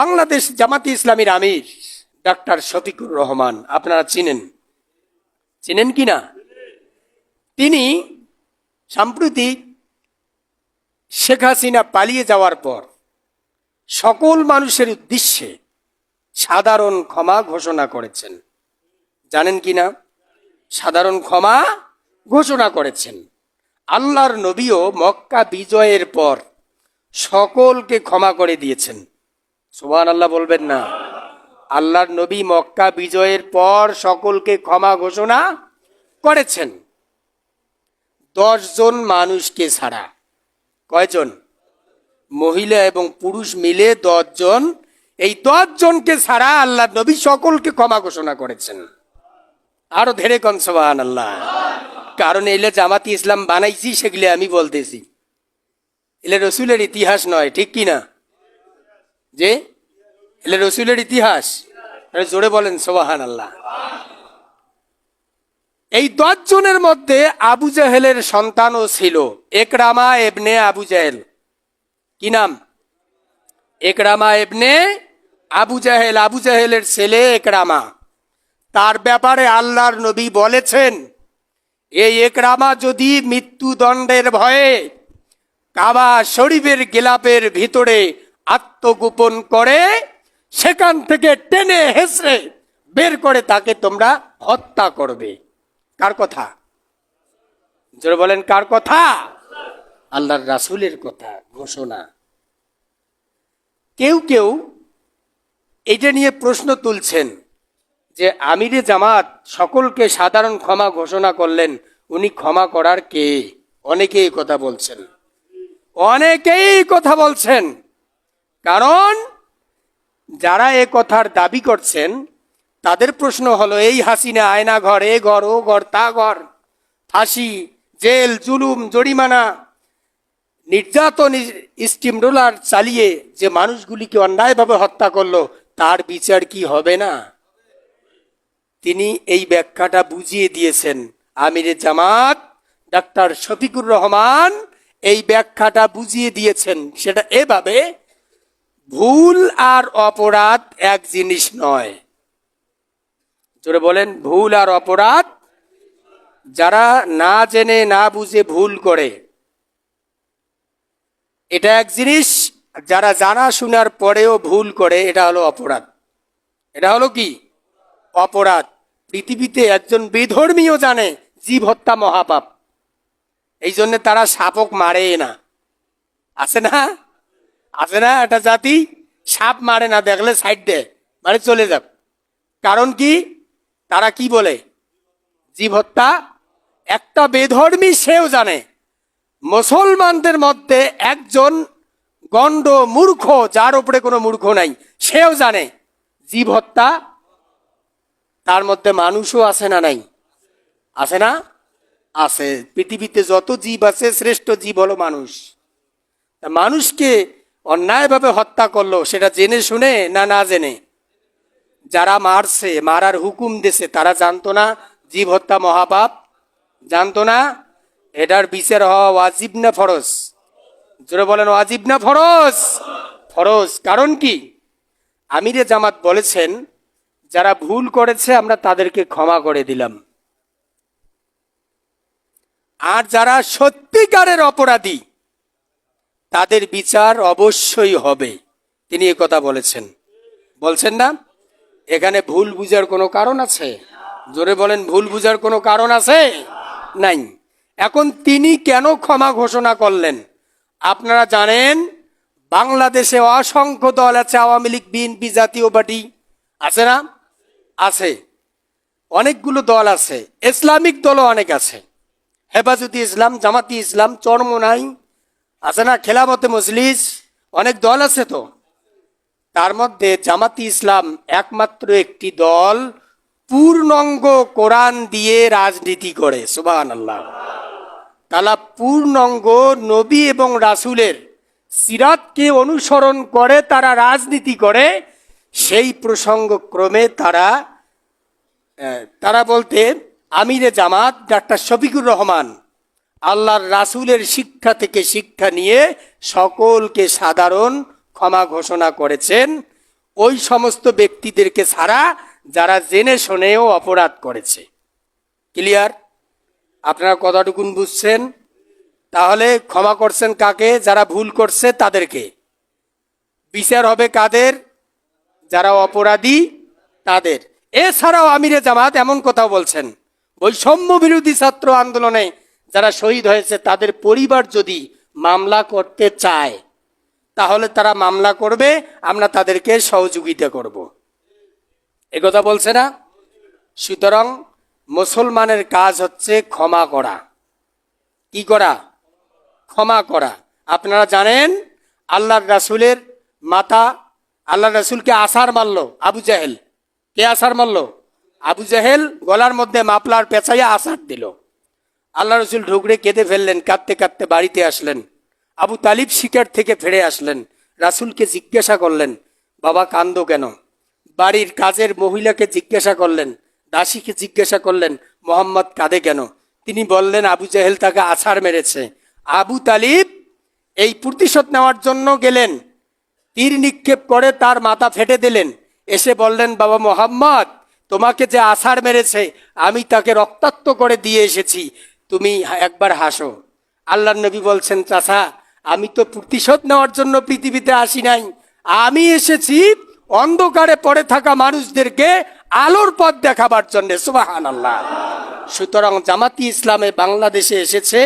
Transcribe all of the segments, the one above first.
বাংলাদেশ জামাতি ইসলামীর আমির ডাক্তার শফিকুর রহমান, আপনারা চিনেন? চিনেন কি না? তিনি সাম্প্রতিক শেখ হাসিনা পালিয়ে যাওয়ার পর সকল মানুষের উদ্দেশ্যে সাধারণ ক্ষমা ঘোষণা করেছেন। জানেন কি না? সাধারণ ক্ষমা ঘোষণা করেছেন। আল্লাহর নবীও মক্কা বিজয়ের পর সকলকে ক্ষমা করে দিয়েছেন। সুবহান আল্লাহ বলবেন না। আল্লাহর নবী মক্কা বিজয়ের পর সকলকে ক্ষমা ঘোষণা করেছেন। জন মানুষকে ছাড়া। কয়জন? মহিলা এবং পুরুষ মিলে জন এই জনকে ছাড়া আল্লাহ নবী সকলকে ক্ষমা ঘোষণা করেছেন। আরও ধেরে কনসবাহান আল্লাহ কারণ এলে জামাতি ইসলাম বানাইছি, সেগুলি আমি বলতেছি। এলে রসুলের ইতিহাস নয়, ঠিক কি না যে, এলে রসুলের ইতিহাস। জোরে বলেন সোবাহান আল্লাহ এই দশ জনের মধ্যে আবু জাহেলের সন্তানও ছিল। একরামা এবনে আবু জাহেল। কি নাম? একরামা এবনে আবু জাহেল। আবু জাহেলের ছেলে একরামা। তার ব্যাপারে আল্লাহর নবী বলেছেন, এই একরামা যদি মৃত্যুদণ্ডের ভয়ে কাবা শরীফের গেলাপের ভিতরে আত্মগোপন করে সেখান থেকে টেনে হেসড়ে বের করে তাকে তোমরা হত্যা করবে। কার কথা? জোরে বলেন, কার কথা? আল্লাহর রাসুলের কথা, ঘোষণা। কেউ কেউ এটা নিয়ে প্রশ্ন তুলছেন যে আমিরে জামাত সকলকে সাধারণ ক্ষমা ঘোষণা করলেন, উনি ক্ষমা করার কে? অনেকেই কথা বলছেন। অনেকেই কথা বলছেন। কারণ যারা এ কথার দাবি করছেন, তাদের প্রশ্ন হলো, এই হাসিনা, আয়না ঘর, এ ঘর, ও ঘর, তা ঘর, ফাঁসি, জেল, জুলুম, জরিমানা, নির্যাতন, স্টিম রোলার চালিয়ে যে মানুষগুলিকে অন্যায়ভাবে হত্যা করল, তার বিচার কি হবে না? তিনি এই ব্যাখ্যাটা বুঝিয়ে দিয়েছেন। আমিরে জামাত, ডাক্তার শফিকুর রহমান এই ব্যাখ্যাটা বুঝিয়ে দিয়েছেন। সেটা এভাবে ভুল আর অপরাধ এক জিনিস নয়। জোরে বলেন, ভুল আর অপরাধ যারা না জেনে, না বুঝে ভুল করে, এটা এক জিনিস। যারা জানা শোনার পরেও ভুল করে, এটা হলো অপরাধ। এটা হলো কি? অপরাধ। পৃথিবীতে একজন বেধর্মীয় জানে, জীব হত্যা মহাপাপ। এই জন্য তারা সাপক মারে না। আছে না? আছে না একটা জাতি? সাপ মারে না, দেখলে সাইড দেয়। মানে চলে যাক কারণ কি? তারা কি বলে? জীব হত্যা একটা বেধর্মী সেও জানে। মুসলমানদের মধ্যে একজন গণ্ড মূর্খ, যার উপরে কোনো মূর্খ নাই, সেও জানে। জীব হত্যা তার মধ্যে মানুষও আছে না নাই? আছে না? আছে। পৃথিবীতে যত জীব আছে, শ্রেষ্ঠ জীব হলো মানুষ। মানুষকে অন্যায়ভাবে হত্যা করল, সেটা জেনে শুনে না না জেনে? যারা মারছে, মারার হুকুম দিছে, তারা জানতো না জীব হত্যা মহাপাপ? জানতো না? এটার বিচার হওয়া ওয়াজিব না ফরজ? জোরে বলেন, ওয়াজিব না ফরজ? ফরজ। কারণ কি? আমিরে জামাত বলেছেন, যারা ভুল করেছে, আমরা তাদেরকে ক্ষমা করে দিলাম। আর যারা সত্যিকারের অপরাধী তাদের বিচার অবশ্যই হবে। তিনি কথা বলেছেন। বলছেন না, এখানে ভুল বুঝার কোনো কারণ আছে? জোরে বলেন, ভুল বুঝার কোনো কারণ আছে? নাই। এখন তিনি কেন ক্ষমা ঘোষণা করলেন? আপনারা জানেন, বাংলাদেশে অসংখ্য দল আছে, আওয়ামী লীগ, বিএনপি জাতীয় পার্টি। আছে না? আছে। অনেকগুলো দল আছে। ইসলামিক দলও অনেক আছে। হেফাজতি ইসলাম, জামাতি ইসলাম চরমনাই আছে না? খেলামতে মজলিস, অনেক দল আছে তো। তার মধ্যে জামাতি ইসলাম একমাত্র একটি দল পূর্ণাঙ্গ কোরআন দিয়ে রাজনীতি করে সুবাহ আল্লাহ তারা পূর্ণাঙ্গ নবী এবং রাসুলের সিরাতকে অনুসরণ করে, তারা রাজনীতি করে। সেই প্রসঙ্গ ক্রমে তারা তারা বলতে আমিরে জামাত ডাক্তার শফিকুর রহমান আল্লাহর রাসুলের শিক্ষা থেকে শিক্ষা নিয়ে সকলকে সাধারণ ক্ষমা ঘোষণা করেছেন। ওই সমস্ত ব্যক্তিদেরকে ছাড়া যারা জেনে শুনেও অপরাধ করেছে। ক্লিয়ার? আপনারা কতটুকুন বুঝছেন? তাহলে ক্ষমা করছেন কাকে? যারা ভুল করছে তাদেরকে। বিচার হবে কাদের? যারা অপরাধী তাদের। এছাড়াও আমিরে জামাত এমন কথা বলছেন, বৈষম্য বিরোধী ছাত্র আন্দোলনে যারা শহীদ হয়েছে, তাদের পরিবার যদি মামলা করতে চায়, তাহলে তারা মামলা করবে, আমরা তাদেরকে সহযোগিতা করব। কথা বলছে না? সুতরাং মুসলমানের কাজ হচ্ছে ক্ষমা করা। কি করা? ক্ষমা করা। আপনারা জানেন, আল্লাহর রাসুলের মাতা আল্লাহ রাসুলকে আসার মারল, আবু জাহেল। কে আসার মারল? আবু জাহেল গলার মধ্যে মাপলার পেঁচাইয়া আসার দিল। আল্লাহ রসুল ঢুকরে কেঁদে ফেললেন, কাঁদতে কাঁদতে বাড়িতে আসলেন। আবু তালিব শিকার থেকে ফিরে আসলেন। রাসুলকে জিজ্ঞাসা করলেন, বাবা কান্দ কেন? বাড়ির কাজের মহিলাকে জিজ্ঞাসা করলেন, দাসীকে জিজ্ঞাসা করলেন, মোহাম্মদ কাঁদে কেন? তিনি বললেন, আবু জাহেল তাকে আছাড় মেরেছে। আবু তালিব এই প্রতিশোধ নেওয়ার জন্য গেলেন, তীর নিক্ষেপ করে তার মাথা ফেটে দিলেন। এসে বললেন, বাবা, মোহাম্মদ, তোমাকে যে আছাড় মেরেছে, আমি তাকে রক্তাক্ত করে দিয়ে এসেছি। তুমি একবার হাসো। আল্লাহ নবী বলছেন চাষা আমি তো প্রতিশোধ নেওয়ার জন্য পৃথিবীতে আসি নাই। আমি এসেছি অন্ধকারে পড়ে থাকা মানুষদেরকে আলোর পথ দেখাবার জন্য। সুবাহান আল্লাহ সুতরাং জামাতি ইসলামে বাংলাদেশে এসেছে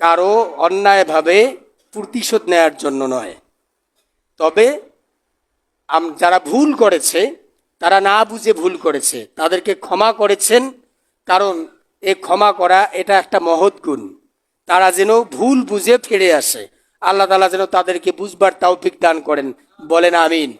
কারও অন্যায়ভাবে প্রতিশোধ নেয়ার জন্য নয়। তবে যারা ভুল করেছে, তারা না বুঝে ভুল করেছে। তাদেরকে ক্ষমা করেছেন, কারণ এ ক্ষমা করা, এটা একটা মহৎ গুণ। তারা যেন ভুল বুঝে ফিরে আসে। আল্লাহ তালা যেন তাদেরকে বুঝবার তাও দান করেন। বলেন আমিন।